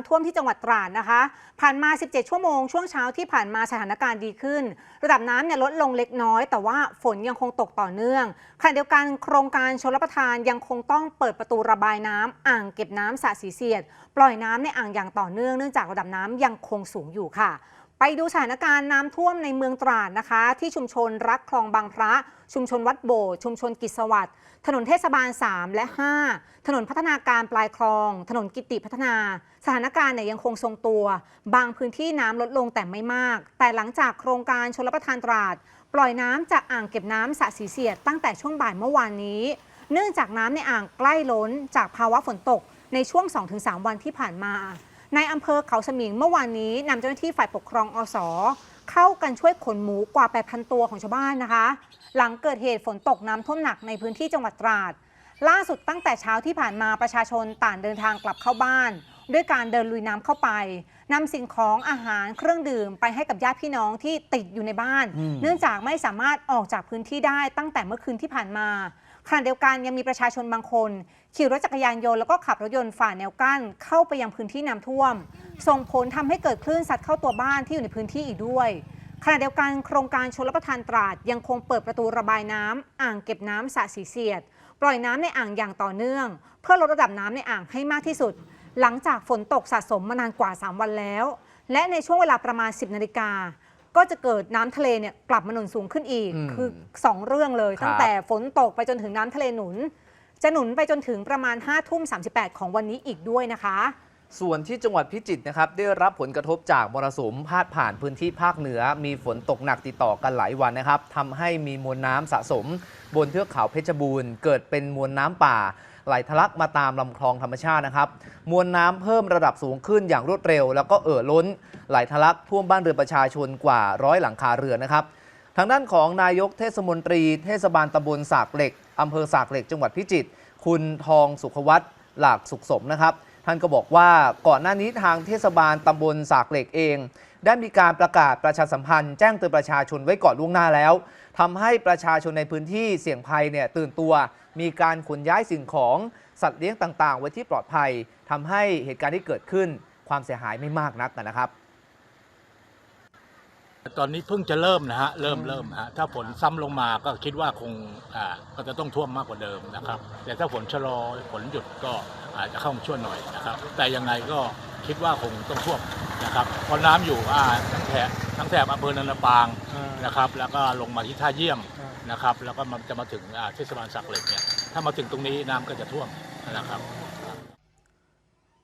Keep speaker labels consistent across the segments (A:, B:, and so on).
A: ำท่วมที่จังหวัดตราดนะคะ ผ่านมา 17 ชั่วโมง ช่วงเช้าที่ผ่านมาสถานการณ์ดีขึ้น ระดับน้ำเนี่ยลดลงเล็กน้อย แต่ว่าฝนยังคงตกต่อเนื่องขณะเดียวกันโครงการชลประทานยังคงต้องเปิดประตูระบายน้ำอ่างเก็บน้ำสระสีเสียด ปล่อยน้ำในอ่างอย่างต่อเนื่องเนื่องจากระดับน้ำยังคงสูงอยู่ค่ะ ไปดูสถานการณ์น้ำท่วมในเมืองตราดนะคะ ที่ชุมชนรักคลองบางพระ ชุมชนวัดโบสถ์ชุมชนกิจสวัสดิ์ถนนเทศบาล 3 และ 5 ถนนพัฒนาการปลายคลอง ถนนกิติพัฒนา สถานการณ์เนี่ยยังคงทรงตัว บางพื้นที่น้ำลดลงแต่ไม่มาก แต่หลังจากโครงการชลประทานตราด ปล่อยน้ำจากอ่างเก็บน้ำสะสีเสียดตั้งแต่ช่วงบ่ายเมื่อวานนี้ เนื่องจากน้ำในอ่างใกล้ล้นจากภาวะฝนตกในช่วง 2-3 วันที่ผ่านมา ในอำเภอเขาสมิงเมื่อวานนี้นำเจ้าหน้าที่ฝ่ายปกครองอสเข้ากันช่วยขนหมูกว่า 8,000 ตัวของชาวบ้านนะคะ หลังเกิดเหตุฝนตกน้ำท่วมหนักในพื้นที่จังหวัดตราด ล่าสุดตั้งแต่เช้าที่ผ่านมาประชาชนต่างเดินทางกลับเข้าบ้าน ด้วยการเดินลุยน้ำเข้าไปนำสิ่งของอาหารเครื่องดื่มไปให้กับญาติพี่น้องที่ติดอยู่ในบ้าน
B: อืม
A: เนื่องจากไม่สามารถออกจากพื้นที่ได้ตั้งแต่เมื่อคืนที่ผ่านมา ขณะเดียวกันยังมีประชาชนบางคน ขี่รถจักรยานยนต์แล้วก็ขับรถยนต์ฝ่าแนวกั้น เข้าไปยังพื้นที่น้ำท่วม ส่งผลทำให้เกิดคลื่นซัดเข้าตัวบ้านที่อยู่ในพื้นที่อีกด้วยขณะเดียวกันโครงการชลประทานตราดยังคงเปิดประตูระบายน้ำอ่างเก็บน้ำสระสีเสียด ปล่อยน้ำในอ่างอย่างต่อเนื่อง เพื่อลดระดับน้ำในอ่างให้มากที่สุด หลังจากฝนตกสะสมมานานกว่า 3 วันแล้ว และในช่วงเวลาประมาณ 10 นาฬิกา ก็จะเกิดน้ำทะเลเนี่ยกลับมาหนุนสูงขึ้นอีก
B: อืม
A: คือ 2 เรื่องเลย
B: ครับ
A: ตั้งแต่ฝนตกไปจนถึงน้ำทะเลหนุน จะหนุนไปจนถึงประมาณ5ทุ่ม38ของวันนี้อีกด้วยนะคะ
B: ส่วนที่จังหวัดพิจิตรนะครับ ได้รับผลกระทบจากมรสุมพาดผ่านพื้นที่ภาคเหนือ มีฝนตกหนักติดต่อกันหลายวันนะครับทำให้มีมวลน้ำสะสม บนเทือกเขาเพชรบูรณ์ เกิดเป็นมวลน้ำป่า ไหลทะลักมาตามลำคลองธรรมชาตินะครับ มวลน้ำเพิ่มระดับสูงขึ้นอย่างรวดเร็ว แล้วก็เอ่อล้น ไหลทะลักท่วมบ้านเรือนประชาชนกว่าร้อยหลังคาเรือนนะครับ ทางด้านของนายกเทศมนตรี เทศบาลตำบลสากเหล็กอำเภอสากเหล็กจังหวัดพิจิตรคุณทองสุขวัต หลากสุขสมนะครับ ท่านก็บอกว่าก่อนหน้านี้ทางเทศบาลตำบลสากเหล็กเอง ได้มีการประกาศประชาสัมพันธ์แจ้งเตือนประชาชนไว้ก่อนล่วงหน้าแล้วทำให้ประชาชนในพื้นที่เสี่ยงภัยเนี่ยตื่นตัว มีการขนย้ายสิ่งของสัตว์เลี้ยงต่างๆ ไว้ที่ปลอดภัยทำให้เหตุการณ์ที่เกิดขึ้นความเสียหายไม่มากนักนะครับ
C: ตอนนี้เพิ่งจะเริ่มนะฮะเริ่ม
B: อืม
C: เริ่มฮะถ้าฝนซ้ำลงมาก็คิดว่าคงอ่าก็จะต้องท่วมมากกว่าเดิมนะครับ แต่ถ้าฝนชะลอฝนหยุดก็อาจจะเข้ามาช่วยหน่อยนะครับ แต่ยังไงก็คิดว่าคงต้องท่วมนะครับเพราะน้ำอยู่อ่าทั้งแถบทั้งแถบอำเภอนันทปางนะครับ แล้วก็ลงมาที่ท่าเยี่ยมนะครับ แล้วก็มันจะมาถึงอ่าเทศบาลสักเหล็กเนี่ยถ้ามาถึงตรงนี้น้ำก็จะท่วมนะครับ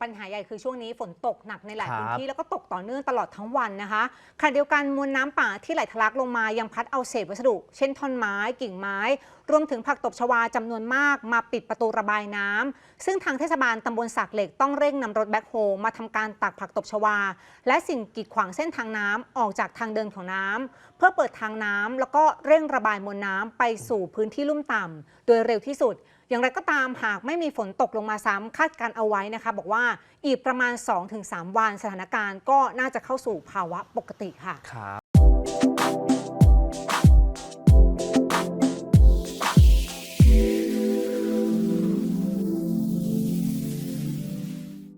A: ปัญหาใหญ่คือช่วงนี้ฝนตกหนักในหลาย
B: ครับ
A: พื้นที่แล้วก็ตกต่อเนื่องตลอดทั้งวันนะคะขณะเดียวกันมวลน้ำป่าที่ไหลทะลักลงมายังพัดเอาเศษวัสดุ เช่นท่อนไม้กิ่งไม้ รวมถึงผักตบชวาจำนวนมากมาปิดประตูระบายน้ำ ซึ่งทางเทศบาลตำบลสากเหล็กต้องเร่งนำรถแบ็คโฮมาทำการตักผักตบชวา และสิ่งกีดขวางเส้นทางน้ำออกจากทางเดินของน้ำ เพื่อเปิดทางน้ำแล้วก็เร่งระบายมวลน้ำไปสู่พื้นที่ลุ่มต่ำโดยเร็วที่สุดอย่างไรก็ตามหากไม่มีฝนตกลงมาซ้ำคาดการเอาไว้นะคะ บอกว่าอีกประมาณ 2-3 วันสถานการณ์ก็น่าจะเข้าสู่ภาวะปกติค่ะ